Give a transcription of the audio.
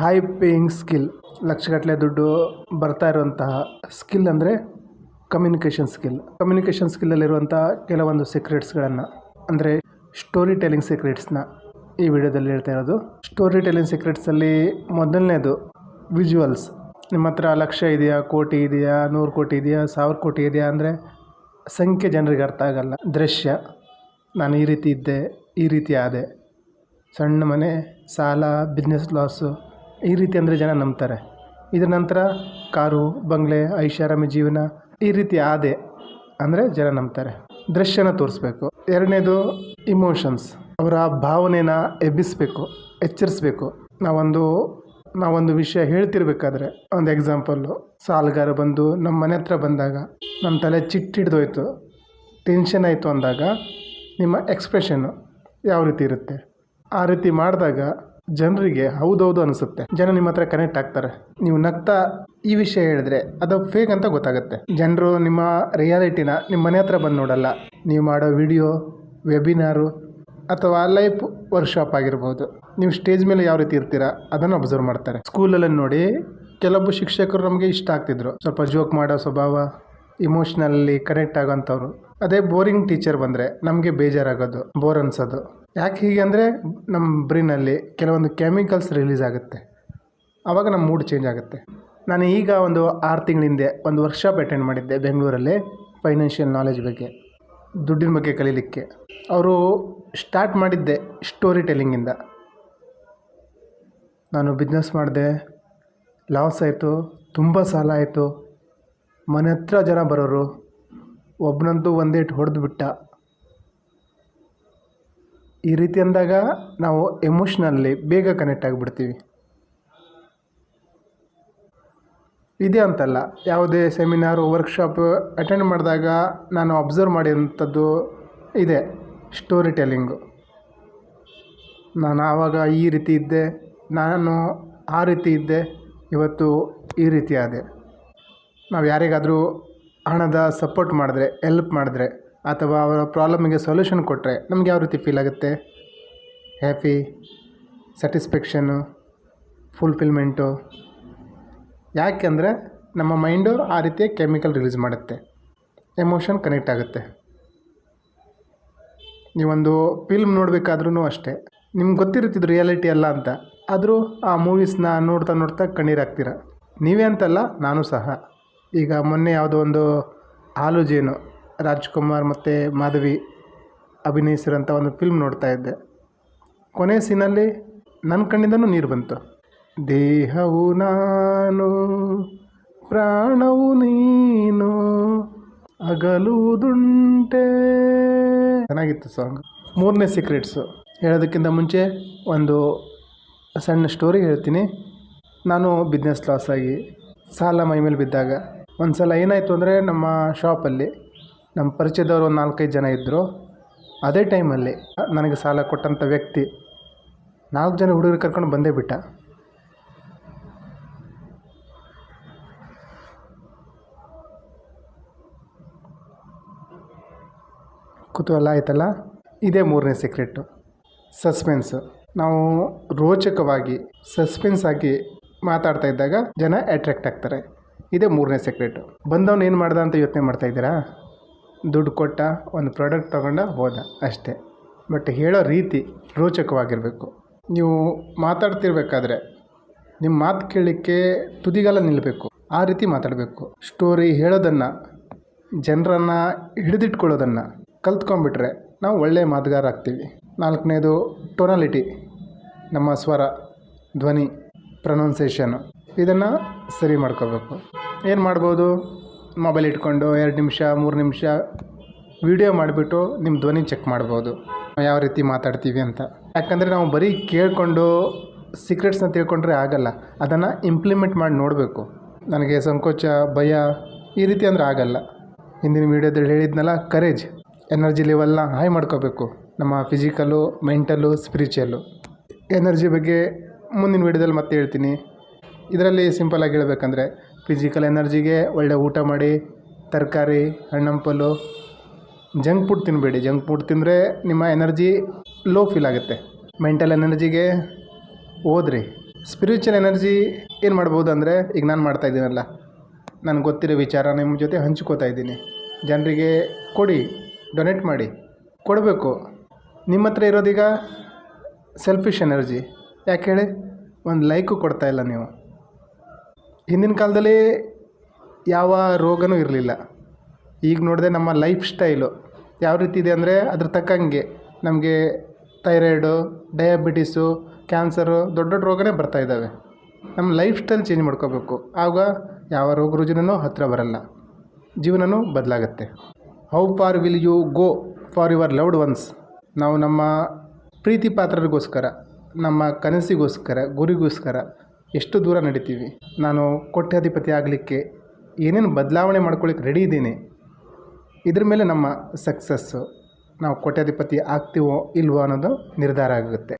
High paying skill ಲಕ್ಷಗಟ್ಟಲೆ ದುಡ್ಡು ಬರ್ತಾ ಇರುವಂತಹ ಸ್ಕಿಲ್ ಅಂದರೆ ಕಮ್ಯುನಿಕೇಷನ್ ಸ್ಕಿಲ್ ಕಮ್ಯುನಿಕೇಷನ್ ಸ್ಕಿಲ್ಲಲ್ಲಿರುವಂಥ ಕೆಲವೊಂದು ಸೀಕ್ರೆಟ್ಸ್ಗಳನ್ನು ಅಂದರೆ ಸ್ಟೋರಿ ಟೆಲಿಂಗ್ ಸೀಕ್ರೆಟ್ಸ್ನ ಈ ವಿಡಿಯೋದಲ್ಲಿ ಹೇಳ್ತಾ ಇರೋದು. ಸ್ಟೋರಿ ಟೆಲಿಂಗ್ ಸೀಕ್ರೆಟ್ಸಲ್ಲಿ ಮೊದಲನೇದು ವಿಜುವಲ್ಸ್ ನಿಮ್ಮ ಹತ್ರ ಲಕ್ಷ ಇದೆಯಾ, ಕೋಟಿ ಇದೆಯಾ, ನೂರು ಕೋಟಿ ಇದೆಯಾ, ಸಾವಿರ ಕೋಟಿ ಇದೆಯಾ ಅಂದರೆ ಸಂಖ್ಯೆ ಜನರಿಗೆ ಅರ್ಥ ಆಗಲ್ಲ. ದೃಶ್ಯ, ನಾನು ಈ ರೀತಿ ಇದ್ದೆ, ಈ ರೀತಿ ಆದೆ. ಸಣ್ಣ ಮನೆ, ಸಾಲ ಬಿಸ್ನೆಸ್ ಲಾಸು ಈ ರೀತಿ ಅಂದರೆ ಜನ ನಂಬ್ತಾರೆ. ಇದರ ನಂತರ ಕಾರು, ಬಂಗ್ಲೆ, ಐಷಾರಾಮಿ ಜೀವನ ಈ ರೀತಿ ಆದೆ ಅಂದರೆ ಜನ ನಂಬ್ತಾರೆ. ದೃಶ್ಯನ ತೋರಿಸ್ಬೇಕು. ಎರಡನೇದು ಇಮೋಷನ್ಸ್ ಅವರ ಭಾವನೆನ ಎಬ್ಬಿಸಬೇಕು, ಎಚ್ಚರಿಸ್ಬೇಕು. ನಾವೊಂದು ನಾವೊಂದು ವಿಷಯ ಹೇಳ್ತಿರ್ಬೇಕಾದ್ರೆ, ಒಂದು ಎಕ್ಸಾಂಪಲ್ಲು ಸಾಲಗಾರ ಬಂದು ನಮ್ಮ ಮನೆ ಹತ್ರ ಬಂದಾಗ, ನಮ್ಮ ತಲೆ ಚಿಟ್ಟಿಡ್ದೋಯ್ತು ಟೆನ್ಷನ್ ಆಯಿತು ಅಂದಾಗ, ನಿಮ್ಮ ಎಕ್ಸ್ಪ್ರೆಷನ್ನು ಯಾವ ರೀತಿ ಇರುತ್ತೆ? ಆ ರೀತಿ ಮಾಡಿದಾಗ ಜನರಿಗೆ ಹೌದೌದು ಅನಿಸುತ್ತೆ. ಜನ ನಿಮ್ಮ ಹತ್ರ ಕನೆಕ್ಟ್ ಆಗ್ತಾರೆ. ನೀವು ನಗ್ತಾ ಈ ವಿಷಯ ಹೇಳಿದ್ರೆ ಅದು ಫೇಕ್ ಅಂತ ಗೊತ್ತಾಗುತ್ತೆ. ಜನರು ನಿಮ್ಮ ರಿಯಾಲಿಟಿನ ನಿಮ್ಮ ಮನೆ ಹತ್ರ ಬಂದು ನೋಡಲ್ಲ. ನೀವು ಮಾಡೋ ವಿಡಿಯೋ ವೆಬಿನಾರು ಅಥವಾ ಲೈಫ್ ವರ್ಕ್ಶಾಪ್ ಆಗಿರ್ಬೋದು. ನೀವು ಸ್ಟೇಜ್ ಮೇಲೆ ಯಾವ ರೀತಿ ಇರ್ತೀರಾ ಅದನ್ನು ಅಬ್ಸರ್ವ್ ಮಾಡ್ತಾರೆ. ಸ್ಕೂಲಲ್ಲಿ ನೋಡಿ ಕೆಲವೊಬ್ಬ ಶಿಕ್ಷಕರು ನಮಗೆ ಇಷ್ಟ ಆಗ್ತಿದ್ರು. ಸ್ವಲ್ಪ ಜೋಕ್ ಮಾಡೋ ಸ್ವಭಾವ ಇಮೋಷ್ನಲ್ಲಿ ಕನೆಕ್ಟ್ ಆಗೋಂಥವ್ರು. ಅದೇ ಬೋರಿಂಗ್ ಟೀಚರ್ ಬಂದರೆ ನಮಗೆ ಬೇಜಾರಾಗೋದು ಬೋರ್ ಅನ್ಸೋದು. ಯಾಕೆ ಹೀಗೆ ಅಂದರೆ ನಮ್ಮ ಬ್ರೈನಲ್ಲಿ ಕೆಲವೊಂದು ಕೆಮಿಕಲ್ಸ್ ರಿಲೀಸ್ ಆಗುತ್ತೆ. ಆವಾಗ ನಮ್ಮ ಮೂಡ್ ಚೇಂಜ್ ಆಗುತ್ತೆ. ನಾನು ಈಗ ಒಂದು ಆರು ತಿಂಗಳ ಹಿಂದೆ ಒಂದು ವರ್ಕ್ಶಾಪ್ ಅಟೆಂಡ್ ಮಾಡಿದ್ದೆ ಬೆಂಗಳೂರಲ್ಲಿ ಫೈನಾನ್ಷಿಯಲ್ ನಾಲೆಜ್ ಬಗ್ಗೆ, ದುಡ್ಡಿನ ಬಗ್ಗೆ ಕಲೀಲಿಕ್ಕೆ. ಅವರು ಸ್ಟಾರ್ಟ್ ಮಾಡಿದ್ದೆ ಸ್ಟೋರಿ ಟೆಲ್ಲಿಂಗಿಂದ ನಾನು ಬಿಸ್ನೆಸ್ ಮಾಡಿದೆ ಲಾಸ್ ಆಯಿತು, ತುಂಬ ಸಾಲ ಆಯಿತು. ಮನೆ ಹತ್ರ ಜನ ಬರೋರು ಒಬ್ಬನಂತೂ ಒಂದೇಟು ಹೊಡೆದು ಬಿಟ್ಟ. ಈ ರೀತಿ ಅಂದಾಗ ನಾವು ಎಮೋಷ್ನಲ್ಲಿ ಬೇಗ ಕನೆಕ್ಟ್ ಆಗಿಬಿಡ್ತೀವಿ. ಇದೇ ಅಂತಲ್ಲ, ಯಾವುದೇ ಸೆಮಿನಾರು ವರ್ಕ್ಶಾಪ್ ಅಟೆಂಡ್ ಮಾಡಿದಾಗ ನಾನು ಅಬ್ಸರ್ವ್ ಮಾಡಿದಂಥದ್ದು ಇದೆ ಸ್ಟೋರಿ ಟೆಲ್ಲಿಂಗು ನಾನು ಆವಾಗ ಈ ರೀತಿ ಇದ್ದೆ, ನಾನು ಆ ರೀತಿ ಇದ್ದೆ, ಇವತ್ತು ಈ ರೀತಿ ಆದೆ. ನಾವು ಯಾರಿಗಾದರೂ ಹಣದ ಸಪೋರ್ಟ್ ಮಾಡಿದ್ರೆ ಎಲ್ಪ್ ಮಾಡಿದ್ರೆ ಅಥವಾ ಅವರ ಪ್ರಾಬ್ಲಮಿಗೆ ಸೊಲ್ಯೂಷನ್ ಕೊಟ್ಟರೆ ನಮ್ಗೆ ಯಾವ ರೀತಿ ಫೀಲ್ ಆಗುತ್ತೆ? ಹ್ಯಾಪಿ ಸ್ಯಾಟಿಸ್ಫ್ಯಾಕ್ಷನು ಫುಲ್ಫಿಲ್ಮೆಂಟು ಯಾಕೆಂದರೆ ನಮ್ಮ ಮೈಂಡು ಆ ರೀತಿಯ ಕೆಮಿಕಲ್ ರಿಲೀಸ್ ಮಾಡುತ್ತೆ. ಎಮೋಷನ್ ಕನೆಕ್ಟ್ ಆಗುತ್ತೆ. ನೀವೊಂದು ಫಿಲ್ಮ್ ನೋಡಬೇಕಾದ್ರೂ ಅಷ್ಟೇ. ನಿಮ್ಗೆ ಗೊತ್ತಿರುತ್ತಿದ್ದು ರಿಯಾಲಿಟಿ ಅಲ್ಲ ಅಂತ. ಆದರೂ ಆ ಮೂವೀಸ್ನ ನೋಡ್ತಾ ನೋಡ್ತಾ ಕಣ್ಣೀರಾಗ್ತೀರ ನೀವೇ ಅಂತಲ್ಲ, ನಾನು ಸಹ. ಈಗ ಮೊನ್ನೆ ಯಾವುದೋ ಒಂದು ಹಾಲು ಜೇನು ರಾಜ್ಕುಮಾರ್ ಮತ್ತು ಮಾಧವಿ ಅಭಿನಯಿಸಿರೋಂಥ ಒಂದು ಫಿಲ್ಮ್ ನೋಡ್ತಾ ಇದ್ದೆ. ಕೊನೆ ಸೀನಲ್ಲಿ ನನ್ನ ಕಣ್ಣಿಂದನೂ ನೀರು ಬಂತು. ದೇಹವು ನಾನು, ಪ್ರಾಣವು ನೀನು, ಅಗಲುವುದುಂಟೆ. ಚೆನ್ನಾಗಿತ್ತು ಸಾಂಗ್ ಮೂರನೇ ಸೀಕ್ರೆಟ್ಸು ಹೇಳೋದಕ್ಕಿಂತ ಮುಂಚೆ ಒಂದು ಸಣ್ಣ ಸ್ಟೋರಿ ಹೇಳ್ತೀನಿ. ನಾನು ಬಿಸ್ನೆಸ್ ಲಾಸ್ ಆಗಿ ಸಾಲ ಮೈ ಮೇಲೆ ಬಿದ್ದಾಗ ಒಂದು ಸಲ ಏನಾಯಿತು ಅಂದರೆ ನಮ್ಮ ಶಾಪಲ್ಲಿ ನಮ್ಮ ಪರಿಚಯದವರು ಒಂದು ನಾಲ್ಕೈದು ಜನ ಇದ್ದರು. ಅದೇ ಟೈಮಲ್ಲಿ ನನಗೆ ಸಾಲ ಕೊಟ್ಟಂಥ ವ್ಯಕ್ತಿ ನಾಲ್ಕು ಜನ ಹುಡುಗರು ಕರ್ಕೊಂಡು ಬಂದೇ ಬಿಟ್ಟ. ಕುತೂಹಲ ಆಯ್ತಲ್ಲ? ಇದೇ ಮೂರನೇ ಸೀಕ್ರೆಟು ಸಸ್ಪೆನ್ಸು ನಾವು ರೋಚಕವಾಗಿ ಸಸ್ಪೆನ್ಸ್ ಆಗಿ ಮಾತಾಡ್ತಾ ಇದ್ದಾಗ ಜನ ಅಟ್ರ್ಯಾಕ್ಟ್ ಆಗ್ತಾರೆ. ಇದೇ ಮೂರನೇ ಸೀಕ್ರೆಟು ಬಂದವನು ಏನು ಮಾಡ್ದ ಅಂತ ಯೋಚನೆ ಮಾಡ್ತಾ ಇದ್ದೀರಾ? ದುಡ್ಡು ಕೊಟ್ಟ ಒಂದು ಪ್ರಾಡಕ್ಟ್ ತೊಗೊಂಡ ಹೋದ ಅಷ್ಟೇ. ಬಟ್ ಹೇಳೋ ರೀತಿ ರೋಚಕವಾಗಿರಬೇಕು. ನೀವು ಮಾತಾಡ್ತಿರ್ಬೇಕಾದ್ರೆ ನಿಮ್ಮ ಮಾತು ಕೇಳಲಿಕ್ಕೆ ತುದಿಗಾಲ ನಿಲ್ಲಬೇಕು. ಆ ರೀತಿ ಮಾತಾಡಬೇಕು. ಸ್ಟೋರಿ ಹೇಳೋದನ್ನು, ಜನರನ್ನು ಹಿಡಿದಿಟ್ಕೊಳ್ಳೋದನ್ನು ಕಲ್ತ್ಕೊಂಡ್ಬಿಟ್ರೆ ನಾವು ಒಳ್ಳೆಯ ಮಾತುಗಾರ ಆಗ್ತೀವಿ. ನಾಲ್ಕನೇದು ಟೊನಾಲಿಟಿ, ನಮ್ಮ ಸ್ವರ, ಧ್ವನಿ, ಪ್ರೊನೌನ್ಸೇಷನು ಇದನ್ನು ಸರಿ ಮಾಡ್ಕೋಬೇಕು. ಏನು ಮಾಡ್ಬೋದು? ಮೊಬೈಲ್ ಇಟ್ಕೊಂಡು ಎರಡು ನಿಮಿಷ, ಮೂರು ನಿಮಿಷ ವಿಡಿಯೋ ಮಾಡಿಬಿಟ್ಟು ನಿಮ್ಮ ಧ್ವನಿ ಚೆಕ್ ಮಾಡ್ಬೋದು. ಯಾವ ರೀತಿ ಮಾತಾಡ್ತೀವಿ ಅಂತ. ಯಾಕಂದರೆ ನಾವು ಬರೀ ಕೇಳಿಕೊಂಡು ಸೀಕ್ರೆಟ್ಸ್ನ ತಿಳ್ಕೊಂಡ್ರೆ ಆಗಲ್ಲ. ಅದನ್ನು ಇಂಪ್ಲಿಮೆಂಟ್ ಮಾಡಿ ನೋಡಬೇಕು. ನನಗೆ ಸಂಕೋಚ, ಭಯ ಈ ರೀತಿ ಅಂದರೆ ಆಗಲ್ಲ. ಹಿಂದಿನ ವೀಡಿಯೋದಲ್ಲಿ ಹೇಳಿದ್ನಲ್ಲ ಕರೇಜ್ ಎನರ್ಜಿ ಲೆವೆಲ್ನ ಹೈ ಮಾಡ್ಕೋಬೇಕು. ನಮ್ಮ ಫಿಸಿಕಲ್ಲು ಮೆಂಟಲ್ಲು ಸ್ಪಿರಿಚುವಲ್ಲು ಎನರ್ಜಿ ಬಗ್ಗೆ ಮುಂದಿನ ವೀಡಿಯೋದಲ್ಲಿ ಮತ್ತೆ ಹೇಳ್ತೀನಿ. ಇದರಲ್ಲಿ ಸಿಂಪಲಾಗಿ ಹೇಳಬೇಕಂದ್ರೆ ಫಿಸಿಕಲ್ ಎನರ್ಜಿಗೆ ಒಳ್ಳೆ ಊಟ ಮಾಡಿ, ತರಕಾರಿ ಹಣ್ಣಂಪಲು ಜಂಕ್ ಫುಡ್ ತಿನ್ನಬೇಡಿ ಜಂಕ್ ಫುಡ್ ತಿಂದರೆ ನಿಮ್ಮ ಎನರ್ಜಿ ಲೋ ಫೀಲ್ ಆಗುತ್ತೆ. ಮೆಂಟಲ್ ಎನರ್ಜಿಗೆ ಓದ್ರಿ ಸ್ಪಿರಿಚುವಲ್ ಎನರ್ಜಿ ಏನು ಮಾಡ್ಬೋದು ಅಂದರೆ, ಈಗ ನಾನು ಮಾಡ್ತಾ ಇದ್ದೀನಲ್ಲ, ನನಗೆ ಗೊತ್ತಿರೋ ವಿಚಾರ ನಿಮ್ಮ ಜೊತೆ ಹಂಚ್ಕೋತಾ ಇದ್ದೀನಿ. ಜನರಿಗೆ ಕೊಡಿ ಡೊನೇಟ್ ಮಾಡಿ. ಕೊಡಬೇಕು. ನಿಮ್ಮ ಹತ್ರ ಇರೋದೀಗ ಸೆಲ್ಫಿಶ್ ಎನರ್ಜಿ ಯಾಕೆ ಹೇಳಿ? ಒಂದು ಲೈಕು ಕೊಡ್ತಾ ಇಲ್ಲ ನೀವು. ಹಿಂದಿನ ಕಾಲದಲ್ಲಿ ಯಾವ ರೋಗನೂ ಇರಲಿಲ್ಲ. ಈಗ ನೋಡಿದೆ ನಮ್ಮ ಲೈಫ್ ಸ್ಟೈಲು ಯಾವ ರೀತಿ ಇದೆ ಅಂದರೆ ಅದ್ರ ತಕ್ಕಂಗೆ ನಮಗೆ ಥೈರಾಯ್ಡು, ಡಯಾಬಿಟೀಸು, ಕ್ಯಾನ್ಸರು ದೊಡ್ಡ ದೊಡ್ಡ ರೋಗನೇ ಬರ್ತಾ ಇದ್ದಾವೆ. ನಮ್ಮ ಲೈಫ್ ಸ್ಟೈಲ್ ಚೇಂಜ್ ಮಾಡ್ಕೋಬೇಕು. ಆಗ ಯಾವ ರೋಗ ರುಜಿನೂ ಹತ್ತಿರ ಬರಲ್ಲ. ಜೀವನನೂ ಬದಲಾಗತ್ತೆ. How far will you go for your loved ones ನಾವು ನಮ್ಮ ಪ್ರೀತಿ ಪಾತ್ರರಿಗೋಸ್ಕರ, ನಮ್ಮ ಕನಸಿಗೋಸ್ಕರ, ಗುರಿಗೋಸ್ಕರ ಎಷ್ಟು ದೂರ ನಡೀತೀವಿ? ನಾನು ಕೋಟ್ಯಾಧಿಪತಿ ಆಗಲಿಕ್ಕೆ ಏನೇನು ಬದಲಾವಣೆ ಮಾಡ್ಕೊಳ್ಳಿಕ್ಕೆ ರೆಡಿ ಇದ್ದೀನಿ. ಇದ್ರ ಮೇಲೆ ನಮ್ಮ ಸಕ್ಸಸ್ಸು ನಾವು ಕೋಟ್ಯಾಧಿಪತಿ ಆಗ್ತೀವೋ ಇಲ್ವೋ ಅನ್ನೋದು ನಿರ್ಧಾರ ಆಗುತ್ತೆ.